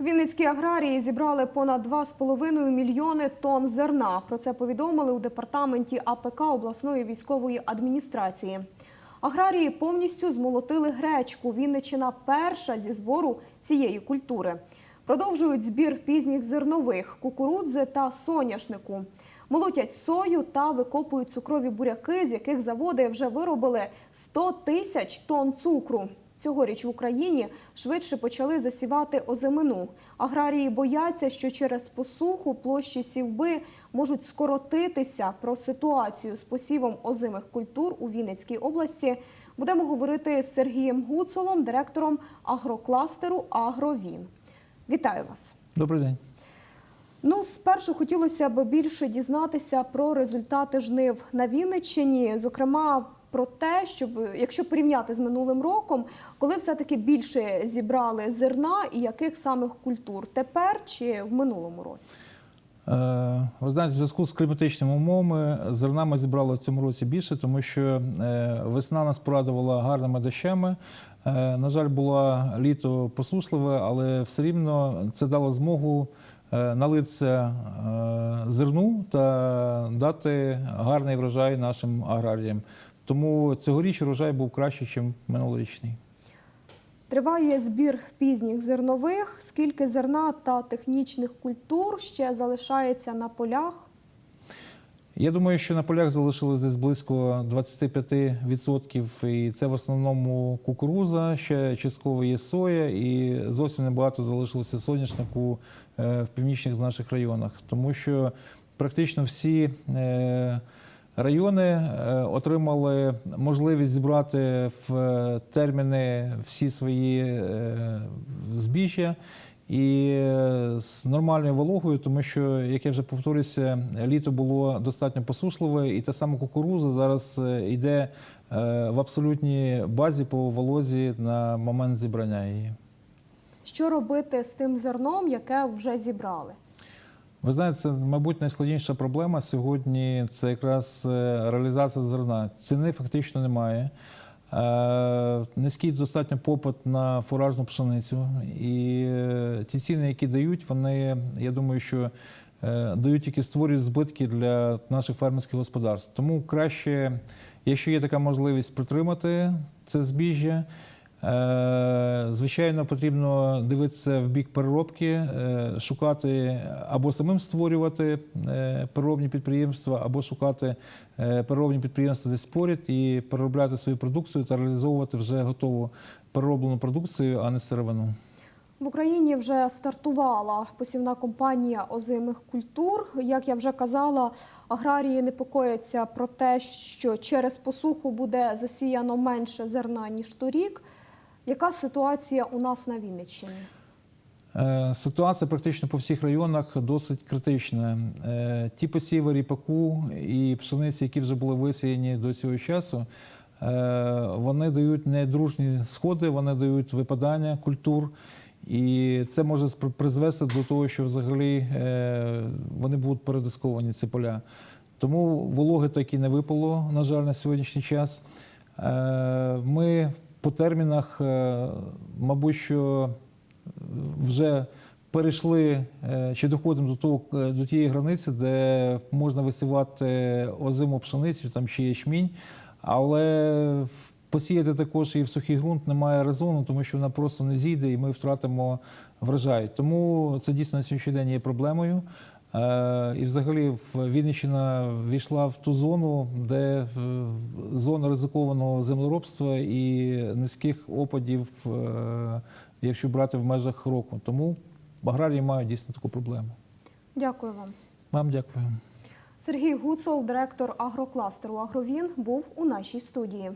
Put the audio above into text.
Вінницькі аграрії зібрали понад 2,5 мільйони тонн зерна. Про це повідомили у департаменті АПК обласної військової адміністрації. Аграрії повністю змолотили гречку. Вінничина перша зі збору цієї культури. Продовжують збір пізніх зернових, кукурудзи та соняшнику. Молотять сою та викопують цукрові буряки, з яких заводи вже виробили 100 тисяч тонн цукру. Цьогоріч в Україні швидше почали засівати озимину. Аграрії бояться, що через посуху площі сівби можуть скоротитися. Про ситуацію з посівом озимих культур у Вінницькій області будемо говорити з Сергієм Гуцолом, директором агрокластеру Агровін. Вітаю вас! Добрий день. Ну, спершу хотілося б більше дізнатися про результати жнив на Вінниччині, зокрема про те, щоб якщо порівняти з минулим роком, коли все-таки більше зібрали зерна і яких самих культур тепер чи в минулому році? Е, Ви знаєте, в зв'язку з кліматичними умовами зерна ми зібрали в цьому році більше, тому що е, весна нас порадувала гарними дощами. Е, На жаль, було літо посушливе, але все рівно це дало змогу налитися зерну та дати гарний врожай нашим аграріям. Тому цьогоріч врожай був кращий, ніж минулорічний. Триває збір пізніх зернових. Скільки зерна та технічних культур ще залишається на полях? Я думаю, що на полях залишилось десь близько 25%, і це в основному кукуруза, ще частково є соя, і зовсім небагато залишилося соняшнику е, в північних наших районах, тому що практично всі е, райони е, отримали можливість зібрати в е, терміни всі свої е, збіжжя і з нормальною вологою, тому що, як я вже повторюся, літо було достатньо посушливе, і та сама кукуруза зараз йде в абсолютній базі по волозі на момент зібрання її. Що робити з тим зерном, яке вже зібрали? Ви знаєте, це, мабуть, найскладніша проблема сьогодні це якраз е, реалізація зерна. Ціни фактично немає. Е, Низький достатньо попит на фуражну пшеницю. І е, ті ціни, які дають, вони, я думаю, що дають тільки створюють збитки для наших фермерських господарств. Тому краще, якщо є така можливість притримати це збіжжя. Е, Звичайно, потрібно дивитися в бік переробки, е, шукати або самим створювати е, переробні підприємства, або шукати переробні підприємства десь поряд і переробляти свою продукцію та реалізовувати вже готову перероблену продукцію, а не сировину. В Україні вже стартувала посівна кампанія озимих культур. Як я вже казала, аграрії непокояться про те, що через посуху буде засіяно менше зерна ніж торік. Яка ситуація у нас на Вінниччині? Е, Ситуація практично по всіх районах досить критична. Е, Ті посіви ріпаку і пшениці, які вже були висіяні до цього часу, е, вони дають недружні сходи, вони дають випадання культур. І це може призвести до того, що взагалі вони будуть передисковані, ці поля. Тому вологи так і не випало, на жаль, на сьогоднішній час. Ми по термінах, е, мабуть, що вже перейшли е, чи доходимо до того е, до тієї границі, де можна висівати озиму пшеницю там чи ячмінь, але посіяти також і в сухий ґрунт немає резону, тому що вона просто не зійде, і ми втратимо врожай. Тому це дійсно на сьогоднішній день є проблемою. Е, І взагалі Вінниччина війшла в ту зону, де зона ризикованого землеробства і низьких опадів, е, якщо брати в межах року. Тому аграрії мають дійсно таку проблему. Дякую вам. Вам дякую. Сергій Гуцол, директор агрокластеру Агровін, був у нашій студії.